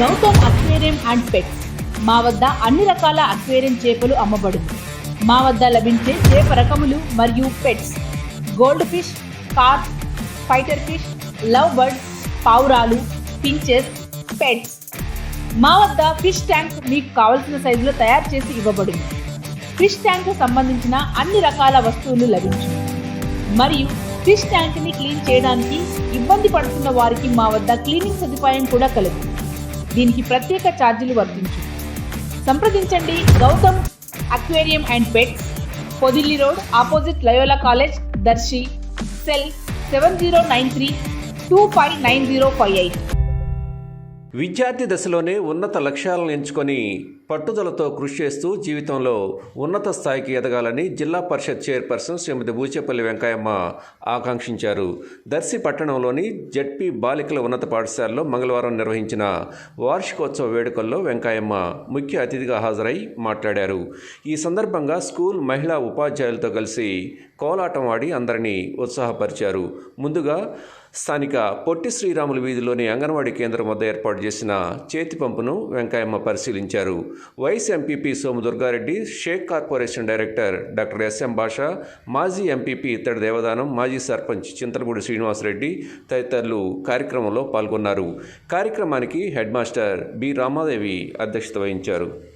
Gautam aquarium and pets మా వద్ద అన్ని రకాల అక్వేరియం చేపలు అమ్మబడును. మా వద్ద లభించే చేప రకములు మరియు pets. Gold fish carp fighter fish love bird పావురాలు పించెస్ పెట్స్. మా వద్ద ఫిష్ ట్యాంక్ మీకు కావలసిన సైజులో తయారు చేసి ఇవ్వబడింది ఫిష్ ట్యాంక్ సంబంధించిన అన్ని రకాల వస్తువులు లభించు. మరియు ఫిష్ ట్యాంక్ని క్లీన్ చేయడానికి ఇబ్బంది పడుతున్న వారికి మా వద్ద క్లీనింగ్ సదుపాయం కూడా కలదు దీనికి ప్రత్యేక ఛార్జీలు వర్తించు. సంప్రదించండి Gautam aquarium and pets Podili road opposite Loyola college Darsi cell seven zero nine three two five nine zero five eight. విద్యార్థి దశలోనే ఉన్నత లక్ష్యాలను ఎంచుకొని పట్టుదలతో కృషి చేస్తూ జీవితంలో ఉన్నత స్థాయికి ఎదగాలని జిల్లా పరిషత్ చైర్పర్సన్ శ్రీమతి బూచేపల్లి వెంకయ్యమ్మ ఆకాంక్షించారు. దర్శి పట్టణంలోని జడ్పీ బాలికల ఉన్నత పాఠశాలలో మంగళవారం నిర్వహించిన వార్షికోత్సవ వేడుకల్లో వెంకయ్యమ్మ ముఖ్య అతిథిగా హాజరై మాట్లాడారు. ఈ సందర్భంగా స్కూల్ మహిళా ఉపాధ్యాయులతో కలిసి కోలాటం ఆడి అందరినీ ఉత్సాహపరిచారు. ముందుగా స్థానిక పొట్టి శ్రీరాములు వీధిలోని అంగన్వాడీ కేంద్రం వద్ద ఏర్పాటు చేసిన చేతి పంపును వెంకయ్యమ్మ పరిశీలించారు. Vice MPP Somu Durgareddy Shaik corporation director doctor SM Basha మాజీ ఎంపీపీ ఇత్తడి దేవదానం మాజీ సర్పంచ్ చింతలపూడి శ్రీనివాసరెడ్డి తదితరులు కార్యక్రమంలో పాల్గొన్నారు. కార్యక్రమానికి హెడ్ మాస్టర్ బి రామాదేవి అధ్యక్షత వహించారు.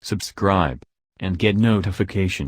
subscribe, and get notification.